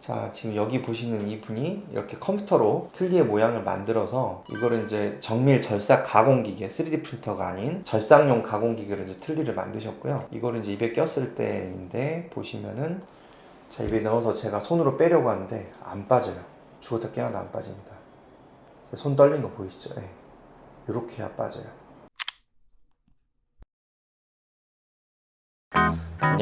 자, 지금 여기 보시는 이 분이 이렇게 컴퓨터로 틀니의 모양을 만들어서 이거를 이제 정밀 절삭 가공기계, 3D 프린터가 아닌 절삭용 가공기계로 이제 틀니를 만드셨고요. 이거를 이제 입에 꼈을 때인데 보시면은 자, 입에 넣어서 제가 손으로 빼려고 하는데 안 빠져요. 죽었다 깨어나 안 빠집니다. 손 떨린 거 보이시죠? 네. 이렇게 해야 빠져요.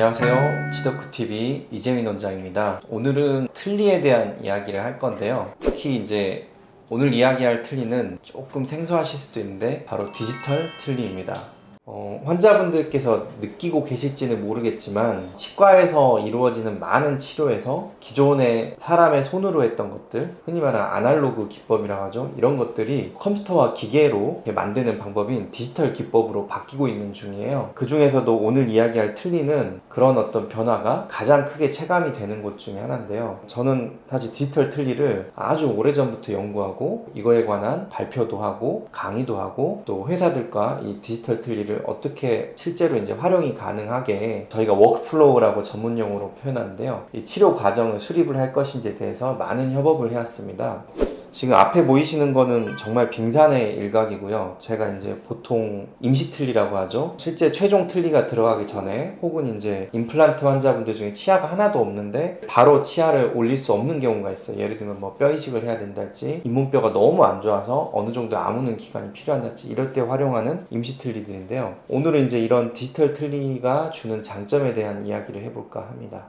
안녕하세요. 지덕후TV 이재민 원장입니다. 오늘은 틀니에 대한 이야기를 할 건데요. 특히 이제 오늘 이야기할 틀니는 조금 생소하실 수도 있는데 바로 디지털 틀니입니다. 어, 환자분들께서 느끼고 계실지는 모르겠지만 치과에서 이루어지는 많은 치료에서 기존의 사람의 손으로 했던 것들 흔히 말하는 아날로그 기법이라고 하죠. 이런 것들이 컴퓨터와 기계로 만드는 방법인 디지털 기법으로 바뀌고 있는 중이에요. 그 중에서도 오늘 이야기할 틀니는 그런 어떤 변화가 가장 크게 체감이 되는 곳 중에 하나인데요. 저는 사실 디지털 틀니를 아주 오래전부터 연구하고 이거에 관한 발표도 하고 강의도 하고 또 회사들과 이 디지털 틀니를 어떻게 실제로 이제 활용이 가능하게 저희가 워크플로우라고 전문 용어로 표현하는데요. 이 치료 과정을 수립을 할 것인지에 대해서 많은 협업을 해왔습니다. 지금 앞에 보이시는 거는 정말 빙산의 일각이고요. 제가 이제 보통 임시 틀니라고 하죠. 실제 최종 틀니가 들어가기 전에 혹은 이제 임플란트 환자분들 중에 치아가 하나도 없는데 바로 치아를 올릴 수 없는 경우가 있어요. 예를 들면 뭐 뼈 이식을 해야 된달지 잇몸뼈가 너무 안 좋아서 어느 정도 아무는 기간이 필요한달지 이럴 때 활용하는 임시 틀니들인데요. 오늘은 이제 이런 디지털 틀니가 주는 장점에 대한 이야기를 해볼까 합니다.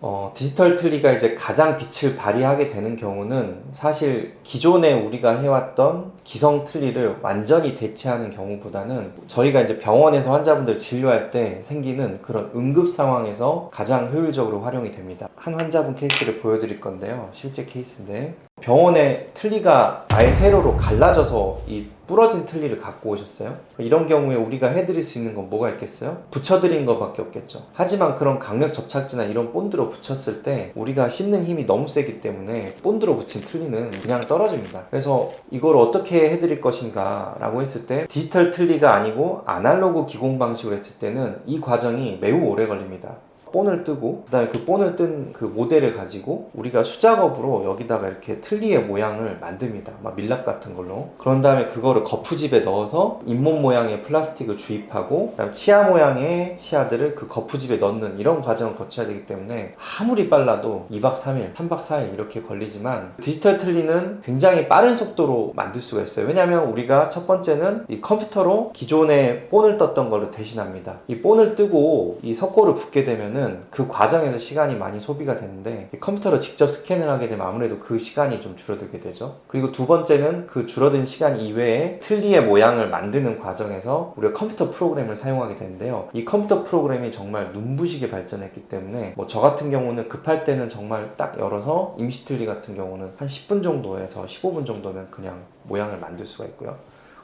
어, 디지털 틀니가 이제 가장 빛을 발휘하게 되는 경우는 사실 기존에 우리가 해왔던 기성 틀니를 완전히 대체하는 경우보다는 저희가 이제 병원에서 환자분들 진료할 때 생기는 그런 응급 상황에서 가장 효율적으로 활용이 됩니다. 한 환자분 케이스를 보여드릴 건데요. 실제 케이스인데 병원에 틀니가 아예 세로로 갈라져서 이 부러진 틀니를 갖고 오셨어요. 이런 경우에 우리가 해드릴 수 있는 건 뭐가 있겠어요? 붙여드린 것밖에 없겠죠. 하지만 그런 강력 접착제나 이런 본드로 붙였을 때 우리가 씹는 힘이 너무 세기 때문에 본드로 붙인 틀니는 그냥 떨어집니다. 그래서 이걸 어떻게 해드릴 것인가 라고 했을 때 디지털 틀니가 아니고 아날로그 기공 방식으로 했을 때는 이 과정이 매우 오래 걸립니다. 본을 뜨고 그다음에 그 본을 뜬 그 모델을 가지고 우리가 수작업으로 여기다가 이렇게 틀니의 모양을 만듭니다. 막 밀랍 같은 걸로. 그런 다음에 그거를 거푸집에 넣어서 잇몸 모양의 플라스틱을 주입하고 그다음 치아 모양의 치아들을 그 거푸집에 넣는 이런 과정을 거쳐야 되기 때문에 아무리 빨라도 2박 3일, 3박 4일 이렇게 걸리지만 디지털 틀니는 굉장히 빠른 속도로 만들 수가 있어요. 왜냐하면 우리가 첫 번째는 이 컴퓨터로 기존에 본을 떴던 거를 대신합니다. 이 본을 뜨고 이 석고를 붓게 되면은 그 과정에서 시간이 많이 소비가 되는데 이 컴퓨터로 직접 스캔을 하게 되면 아무래도 그 시간이 좀 줄어들게 되죠. 그리고 두 번째는 그 줄어든 시간 이외에 틀니의 모양을 만드는 과정에서 우리가 컴퓨터 프로그램을 사용하게 되는데요. 이 컴퓨터 프로그램이 정말 눈부시게 발전했기 때문에 뭐 저 같은 경우는 급할 때는 정말 딱 열어서 임시 틀니 같은 경우는 한 10분 정도에서 15분 정도면 그냥 모양을 만들 수가 있고요.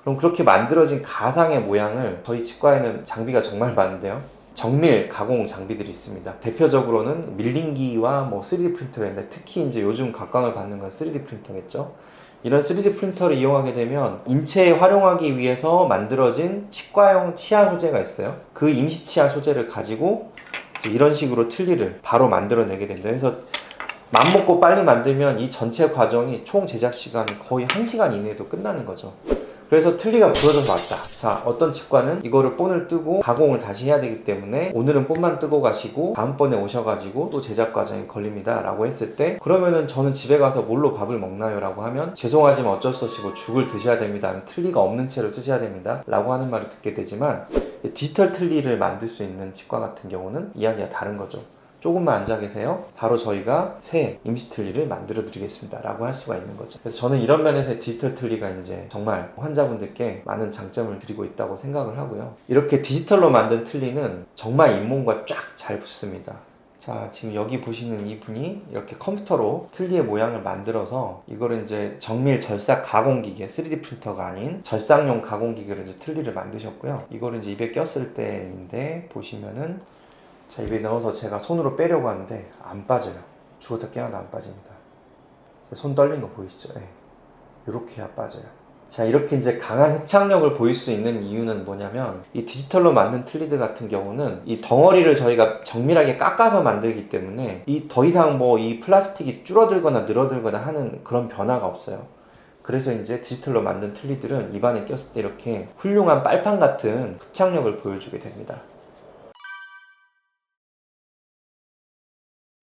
그럼 그렇게 만들어진 가상의 모양을 저희 치과에는 장비가 정말 많은데요. 정밀 가공 장비들이 있습니다. 대표적으로는 밀링기와 뭐 3D 프린터가 있는데 특히 이제 요즘 각광을 받는 건 3D 프린터겠죠. 이런 3D 프린터를 이용하게 되면 인체에 활용하기 위해서 만들어진 치과용 치아 소재가 있어요. 그 임시 치아 소재를 가지고 이런 식으로 틀니를 바로 만들어내게 된다. 그래서 맘 먹고 빨리 만들면 이 전체 과정이 총 제작 시간이 거의 1시간 이내에도 끝나는 거죠. 그래서 틀니가 부러져서 왔다. 자, 어떤 치과는 이거를 본을 뜨고 가공을 다시 해야 되기 때문에 오늘은 본만 뜨고 가시고 다음번에 오셔가지고 또 제작 과정이 걸립니다. 라고 했을 때 그러면은 저는 집에 가서 뭘로 밥을 먹나요? 라고 하면 죄송하지만 어쩔 수 없이 뭐 죽을 드셔야 됩니다. 틀니가 없는 채로 쓰셔야 됩니다. 라고 하는 말을 듣게 되지만 디지털 틀니를 만들 수 있는 치과 같은 경우는 이야기가 다른 거죠. 조금만 앉아 계세요. 바로 저희가 새 임시 틀니를 만들어 드리겠습니다. 라고 할 수가 있는 거죠. 그래서 저는 이런 면에서 디지털 틀니가 이제 정말 환자분들께 많은 장점을 드리고 있다고 생각을 하고요. 이렇게 디지털로 만든 틀니는 정말 잇몸과 쫙 잘 붙습니다. 자, 지금 여기 보시는 이 분이 이렇게 컴퓨터로 틀니의 모양을 만들어서 이거를 이제 정밀 절삭 가공기계, 3D 프린터가 아닌 절삭용 가공기계로 이제 틀니를 만드셨고요. 이거를 이제 입에 꼈을 때인데 보시면은 자, 입에 넣어서 제가 손으로 빼려고 하는데 안 빠져요. 죽었다 깨어나 안 빠집니다. 손 떨린 거 보이시죠? 네. 이렇게 해야 빠져요. 자, 이렇게 이제 강한 흡착력을 보일 수 있는 이유는 뭐냐면 이 디지털로 만든 틀리드 같은 경우는 이 덩어리를 저희가 정밀하게 깎아서 만들기 때문에 이 더 이상 뭐 이 플라스틱이 줄어들거나 늘어들거나 하는 그런 변화가 없어요. 그래서 이제 디지털로 만든 틀리들은 입안에 꼈을 때 이렇게 훌륭한 빨판 같은 흡착력을 보여주게 됩니다.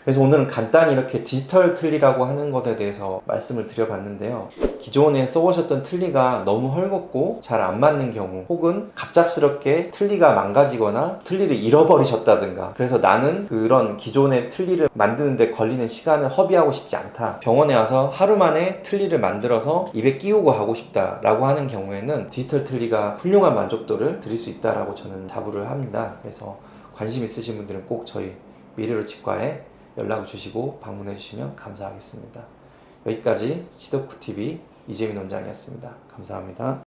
그래서 오늘은 간단히 이렇게 디지털 틀리라고 하는 것에 대해서 말씀을 드려봤는데요. 기존에 써오셨던 틀리가 너무 헐겁고 잘 안 맞는 경우 혹은 갑작스럽게 틀리가 망가지거나 틀리를 잃어버리셨다든가 그래서 나는 그런 기존의 틀리를 만드는데 걸리는 시간을 허비하고 싶지 않다. 병원에 와서 하루 만에 틀리를 만들어서 입에 끼우고 하고 싶다라고 하는 경우에는 디지털 틀리가 훌륭한 만족도를 드릴 수 있다라고 저는 자부를 합니다. 그래서 관심 있으신 분들은 꼭 저희 미래로 치과에 연락을 주시고 방문해 주시면 감사하겠습니다. 여기까지 시도쿠TV 이재민 원장이었습니다. 감사합니다.